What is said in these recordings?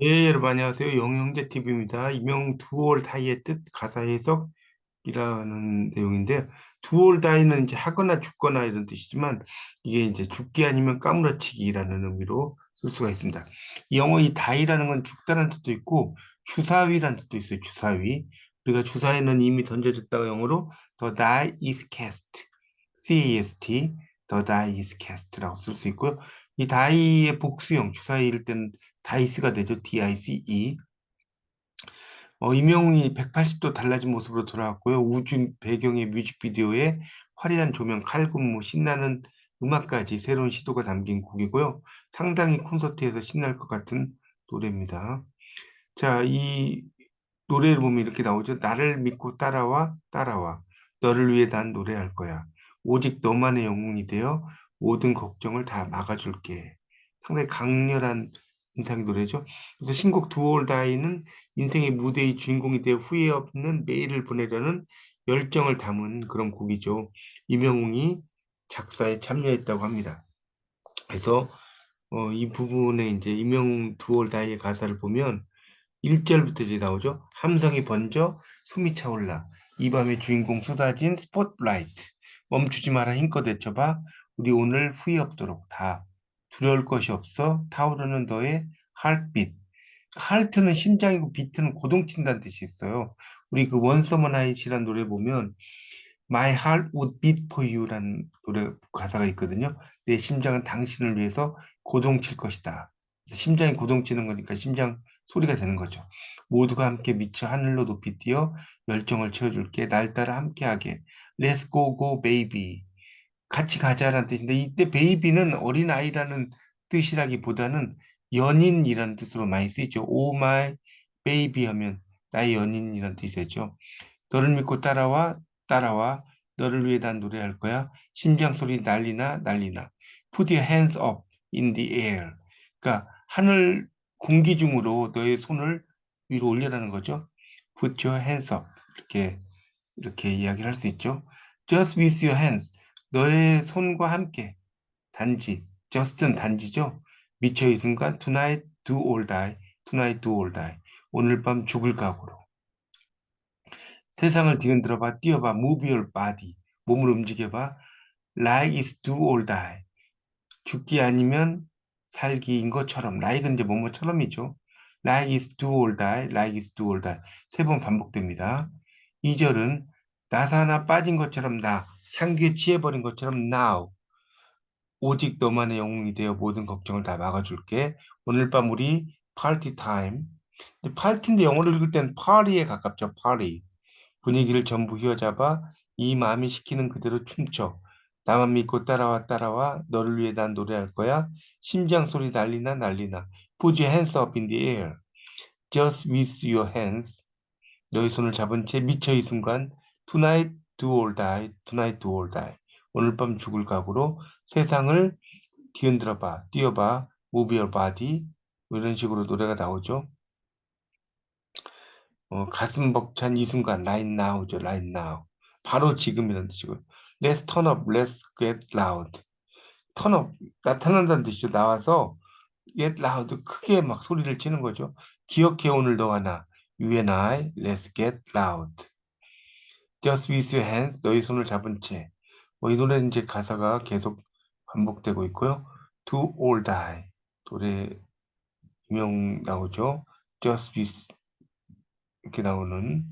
예, 여러분 안녕하세요. 영영재 TV입니다. 이명 두올 다이의 뜻 가사 해석이라는 내용인데 두올 다이는 이제 하거나 죽거나 이런 뜻이지만 이게 이제 죽기 아니면 까무러치기라는 의미로 쓸 수가 있습니다. 이 영어 이 다이라는 건 죽다는 뜻도 있고 주사위라는 뜻도 있어요. 주사위. 우리가 주사위는 이미 던져졌다고 영어로 the die is cast, C-A-S-T, the die is cast라고 쓸 수 있고요. 이 다이의 복수형 주사위일 때는 다이스가 되죠. DICE. 어, 임영웅이 180도 달라진 모습으로 돌아왔고요. 우주 배경의 뮤직비디오에 화려한 조명, 칼군무, 신나는 음악까지 새로운 시도가 담긴 곡이고요. 상당히 콘서트에서 신날 것 같은 노래입니다. 자, 이 노래를 보면 이렇게 나오죠. 나를 믿고 따라와, 따라와. 너를 위해 난 노래할 거야. 오직 너만의 영웅이 되어 모든 걱정을 다 막아줄게. 상당히 강렬한 인상의 노래죠. 그래서 신곡 두올 다이는 인생의 무대의 주인공이 되어 후회 없는 매일을 보내려는 열정을 담은 그런 곡이죠. 이명웅이 작사에 참여했다고 합니다. 그래서 어, 이 부분에 이제 이명웅 두올 다이의 가사를 보면 1절부터 이제 나오죠. 함성이 번져 숨이 차올라 이 밤의 주인공 쏟아진 스포트라이트 멈추지 마라 힘껏 외쳐봐 우리 오늘 후회 없도록 다 두려울 것이 없어 타오르는 너의 하트빛. 하트는 심장이고 비트는 고동친다는 뜻이 있어요. 우리 그 원서머 나잇이라는 노래 보면 My heart would beat for you라는 노래 가사가 있거든요. 내 심장은 당신을 위해서 고동칠 것이다. 심장이 고동치는 거니까 심장 소리가 되는 거죠. 모두가 함께 미쳐 하늘로 높이 뛰어 열정을 채워줄게. 날 따라 함께하게. Let's go go baby. 같이 가자라는 뜻인데 이때 베이비는 어린아이라는 뜻이라기보다는 연인이라는 뜻으로 많이 쓰이죠. 오 마이 베이비 하면 나의 연인이라는 뜻이 되죠. 너를 믿고 따라와 따라와 너를 위해 난 노래할 거야. 심장 소리 난리나 난리나. Put your hands up in the air. 그러니까 하늘 공기 중으로 너의 손을 위로 올려라는 거죠. Put your hands up. 이렇게 이렇게 이야기를 할 수 있죠. Just with your hands. 너의 손과 함께 단지 just은 단지죠. 미쳐 이 순간 tonight do or die, tonight do or die. 오늘 밤 죽을 각오로. 세상을 뒤흔들어봐, 뛰어봐, move your body. 몸을 움직여봐. like is do or die. 죽기 아니면 살기인 것처럼. like은 이제 뭐뭐처럼이죠. like is do or die, like is do or die. 세 번 반복됩니다. 2절은 나사 하나 빠진 것처럼 나, 향기에 취해버린 것처럼 now. 오직 너만의 영웅이 되어 모든 걱정을 다 막아줄게. 오늘 밤 우리 파티 타임. 파티인데 영어로 읽을 땐 파리에 가깝죠. 파리. 분위기를 전부 휘어잡아 이 마음이 시키는 그대로 춤춰. 나만 믿고 따라와 따라와 너를 위해 난 노래할 거야. 심장 소리 난리나 난리나. Put your hands up in the air. Just with your hands. 너의 손을 잡은 채 미쳐 이 순간. Tonight do or die. Tonight do or die. 오늘 밤 죽을 각오로 세상을 뒤흔들어봐, 뛰어봐, move your body 뭐 이런 식으로 노래가 나오죠. 어, 가슴 벅찬 이 순간, right now죠, right now. 바로 지금이라는 뜻이고요. Let's turn up, let's get loud. turn up, 나타난다는 뜻이죠. 나와서 get loud, 크게 막 소리를 치는 거죠. 기억해 오늘 너와 나, you and I, let's get loud. Just with your hands, 너의 손을 잡은 채. 뭐 이 노래는 이제 가사가 계속 반복되고 있고요. Do or die 노래 유명 나오죠. Just with 이렇게 나오는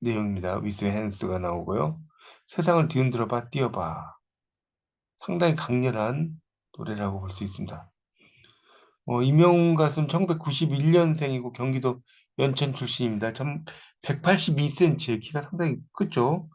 내용입니다. with hands가 나오고요. 세상을 뒤흔들어 봐 뛰어봐 상당히 강렬한 노래라고 볼 수 있습니다. 어, 임영웅 가수는 1991년생이고 경기도 연천 출신입니다. 182cm, 키가 상당히 크죠.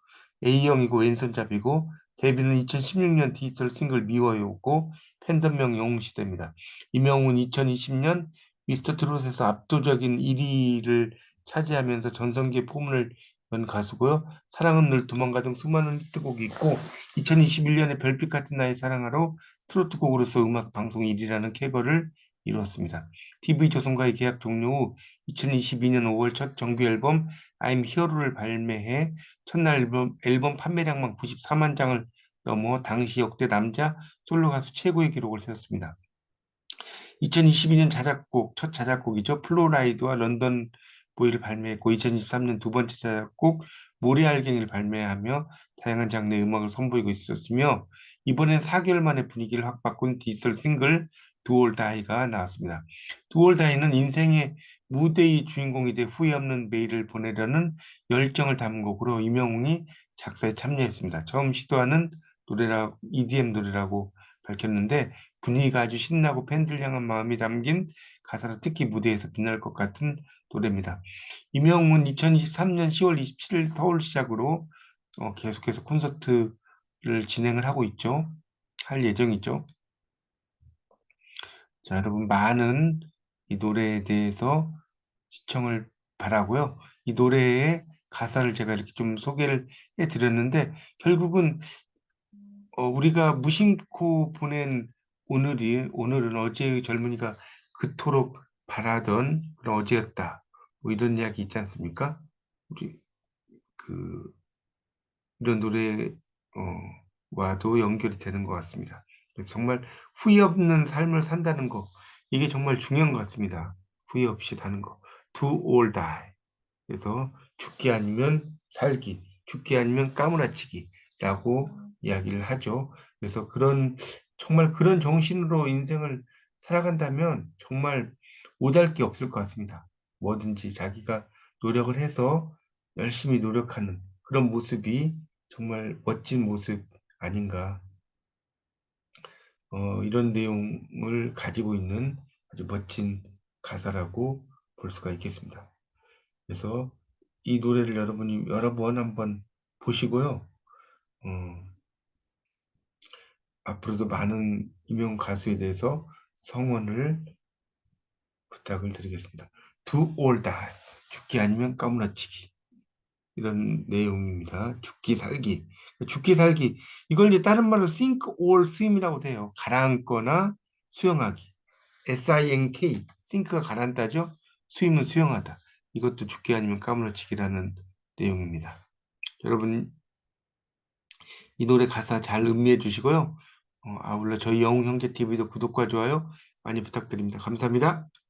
A형이고 왼손잡이고 데뷔는 2016년 디지털 싱글 미워요고 팬덤명 영웅시대입니다. 임영웅은 2020년 미스터 트롯에서 압도적인 1위를 차지하면서 전성기의 포문을 연 가수고요. 사랑은 늘 도망가 등 수많은 히트곡이 있고 2021년에 별빛 같은 나의 사랑하로 트로트 곡으로서 음악 방송 1위라는 쾌거를 이루었습니다. TV조선과의 계약 종료 후 2022년 5월 첫 정규 앨범 I'm Hero를 발매해 첫날 앨범, 앨범 판매량만 94만 장을 넘어 당시 역대 남자 솔로 가수 최고의 기록을 세웠습니다. 2022년 자작곡, 첫 자작곡이죠. 플로라이드와 런던 보이를 발매했고 2023년 두 번째 자작곡 모래알갱이를 발매하며 다양한 장르의 음악을 선보이고 있었으며 이번엔 4개월 만에 분위기를 확 바꾼 디지털 싱글 두올 다이가 나왔습니다. 두올 다이는 인생의 무대의 주인공이 돼 후회 없는 매일을 보내려는 열정을 담은 곡으로 임영웅이 작사에 참여했습니다. 처음 시도하는 노래라 EDM 노래라고 밝혔는데 분위기가 아주 신나고 팬들 향한 마음이 담긴 가사로 특히 무대에서 빛날 것 같은 노래입니다. 임영웅은 2023년 10월 27일 서울 시작으로 어, 계속해서 콘서트를 진행을 하고 있죠. 할 예정이죠. 자, 여러분 많은 이 노래에 대해서 시청을 바라고요. 이 노래의 가사를 제가 이렇게 좀 소개를 해드렸는데 결국은 어, 우리가 무심코 보낸 오늘이 오늘은 어제의 젊은이가 그토록 바라던 그런 어제였다. 뭐 이런 이야기 있지 않습니까? 우리 그 이런 노래 어, 와도 연결이 되는 것 같습니다. 그래서 정말 후회 없는 삶을 산다는 거 이게 정말 중요한 것 같습니다. 후회 없이 사는 거. Do or die. 그래서 죽기 아니면 살기, 죽기 아니면 까무라치기라고 이야기를 하죠. 그래서 그런 정말 그런 정신으로 인생을 살아간다면 정말 못할 게 없을 것 같습니다. 뭐든지 자기가 노력을 해서 열심히 노력하는 그런 모습이 정말 멋진 모습 아닌가. 어, 이런 내용을 가지고 있는 아주 멋진 가사라고 볼 수가 있겠습니다. 그래서 이 노래를 여러분이 여러 번 한번 보시고요. 어, 앞으로도 많은 유명 가수에 대해서 성원을 부탁을 드리겠습니다. Die. 죽기 아니면 까무라치기. 이런 내용입니다. 죽기 살기. 죽기 살기. 이걸 이제 다른 말로 sink or swim이라고 돼요. 가라앉거나 수영하기. S-I-N-K. sink가 가라앉다죠. swim은 수영하다. 이것도 죽기 아니면 까무러치기라는 내용입니다. 여러분 이 노래 가사 잘 음미해 주시고요. 어, 아울러 저희 영웅 형제 TV도 구독과 좋아요 많이 부탁드립니다. 감사합니다.